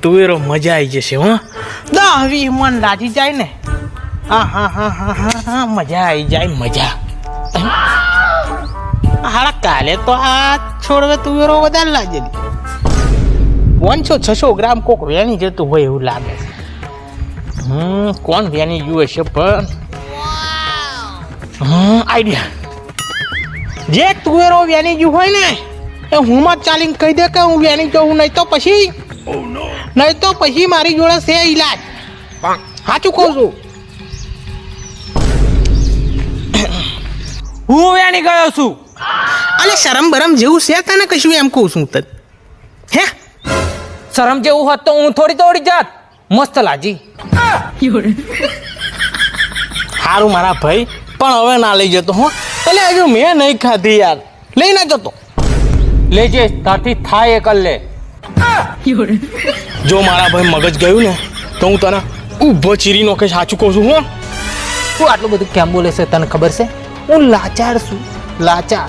તુવેરો મજા આવી જશે, હો. દા વી મન લાગી જાય ને. હા હા હા હા હા મજા આવી જાય, મજા. હાડા, કાલે તો આ છોડવે તુવેરો વધારે લાગે પાંચસો, છસો ગ્રામ કોક વેણી જતું હોય એવું લાગે. હમ, કોણ વેણી ગયું હશે પણ. હમ, આઈડિયા. જે તુવેરો વેણી ગયું હોય ને એ હું માં ચાલીને કહી દે કે હું વેણી જવું નહીં તો પછી નહીં તો પછી મારી જોડે છે ઈલાજ. સાચું કહું છું. હું વેણી ગયો છું. અલે શરમ બરમ જેવું છે તને કશું એમ કહું છું તને? હે? શરમ જેવું હોત તો હું થોડી દોડી જાત. મસ્ત લાજી સારું મારા ભાઈ પણ હવે ના લઈ જતો હો. એટલે હજુ મેં નહીં ખાધી યાર. લઈ ના જતો. લેજે તારથી થાય એ કર લે. જો મારા ભાઈ મગજ ગયું ને તો હું તને ઊભો ચીરી નોખે સાચું કહું છું હો. તું આટલું બધું કેમ બોલે છે તને ખબર છે? હું લાચાર છું લાચાર.